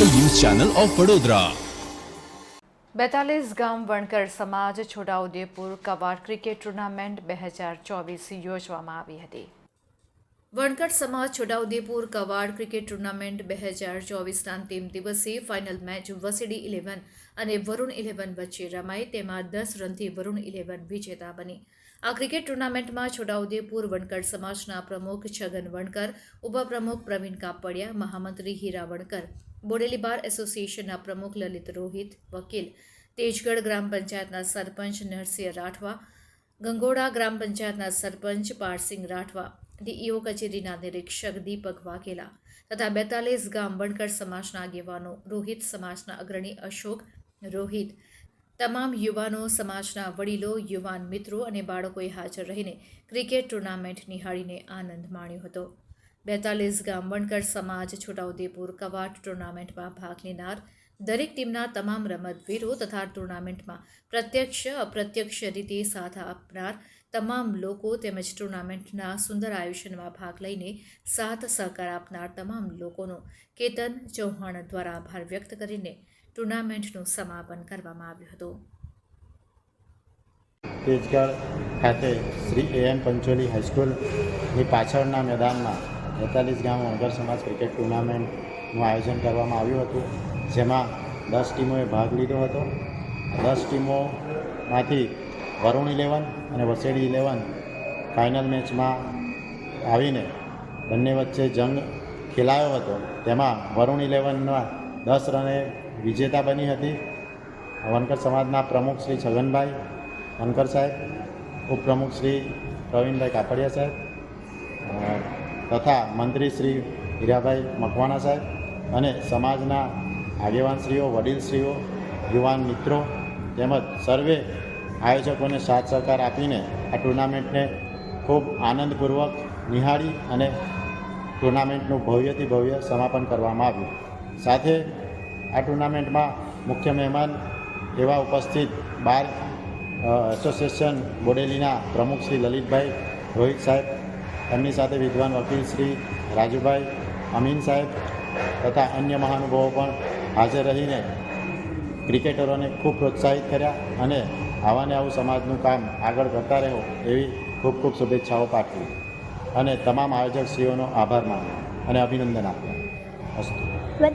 Channel of Vadodara. બેતાલીસ ગામ વણકર સમાજ છોટાઉદેપુર કવાડ ક્રિકેટ ટુર્નામેન્ટ બે હજાર ચોવીસ યોજવામાં આવી હતી. વણકટ સમાજ છોટાઉદેપુર કવાડ ક્રિકેટ ટુર્નામેન્ટ બે હજાર ચોવીસના અંતિમ દિવસે ફાઇનલ મેચ વસીડી ઇલેવન અને વરુણ ઇલેવન વચ્ચે રમાઈ, તેમાં દસ રનથી વરુણ ઇલેવન વિજેતા બની. આ ક્રિકેટ ટુર્નામેન્ટમાં છોટાઉદેપુર વણકટ સમાજના પ્રમુખ છગન વણકર, ઉપપ્રમુખ પ્રવીણ કાપડિયા, મહામંત્રી હીરા વણકર બોડેલી બાર એસોસિએશનના પ્રમુખ લલિત રોહિત, વકીલ તેજગઢ ગ્રામ પંચાયતના સરપંચ નરસિંહ રાઠવા, ગંગોડા ગ્રામ પંચાયતના સરપંચ પારસિંગ રાઠવા, ડીઈઓ કચેરીના નિરીક્ષક દીપક વાઘેલા તથા બેતાલીસ ગામ વણકર સમાજના આગેવાનો રોહિત સમાજના અગ્રણી અશોક રોહિત. તમામ યુવાનો, સમાજના વડીલો, યુવાન મિત્રો અને બાળકોએ હાજર રહીને ક્રિકેટ ટુર્નામેન્ટ નિહાળીને આનંદ માણ્યો હતો. બેતાલીસ ગામ સમાજ, છોટાઉદેપુર, કવાટ ટુર્નામેન્ટમાં ભાગ લેનાર દરેક ટીમના તમામ રમતવીરો તથા ટુર્નામેન્ટમાં પ્રત્યક્ષ, અપ્રત્યક્ષ રીતે સાથ આપનાર તમામ લોકો તેમજ ટુર્નામેન્ટના સુંદર આયોજનમાં ભાગ લઈને સાથ સહકાર આપનાર તમામ લોકોનો કેતન ચૌહાણ દ્વારા આભાર વ્યક્ત કરીને ટુર્નામેન્ટનું સમાપન કરવામાં આવ્યું હતું. તેજગઢ ખાતે શ્રી એ એમ પંચોલી હાઈસ્કૂલની પાછળના મેદાનમાં બેતાલીસ ગામ વણકર સમાજ ક્રિકેટ ટુર્નામેન્ટનું આયોજન કરવામાં આવ્યું હતું, જેમાં દસ ટીમોએ ભાગ લીધો હતો. દસ ટીમોમાંથી વરુણ ઇલેવન અને વસેડી ઇલેવન ફાઇનલ મેચમાં આવીને બંને વચ્ચે જંગ ખેલાયો હતો. તેમાં વરુણ ઇલેવનના દસ રને વિજેતા બની હતી. વનકર સમાજના પ્રમુખ શ્રી છગનભાઈ વનકર સાહેબ, ઉપપ્રમુખ શ્રી પ્રવીણભાઈ કાપડિયા સાહેબ તથા મંત્રી શ્રી હીરાભાઈ મકવાણા સાહેબ અને સમાજના આગેવાનશ્રીઓ, વડીલશ્રીઓ, યુવાન મિત્રો તેમજ સર્વે આયોજકોને સાથ સહકાર આપીને આ ટુર્નામેન્ટને ખૂબ આનંદપૂર્વક નિહાળી અને ટુર્નામેન્ટનું ભવ્યથી ભવ્ય સમાપન કરવામાં આવ્યું. સાથે આ ટુર્નામેન્ટમાં મુખ્ય મહેમાન એવા ઉપસ્થિત બાર એસોસિએશન બોડેલીના પ્રમુખ શ્રી લલિતભાઈ રોહિત સાહેબ એમની સાથે વિદ્વાન વકીલ શ્રી રાજુભાઈ અમીન સાહેબ તથા અન્ય મહાનુભાવો પણ હાજર રહીને ક્રિકેટરોને ખૂબ પ્રોત્સાહિત કર્યા અને આવાને આવું સમાજનું કામ આગળ કરતા રહો એવી ખૂબ ખૂબ શુભેચ્છાઓ પાઠવી. અને તમામ આયોજકશ્રીઓનો આભાર માન્યો અને અભિનંદન આપ્યા. અસ્તુ.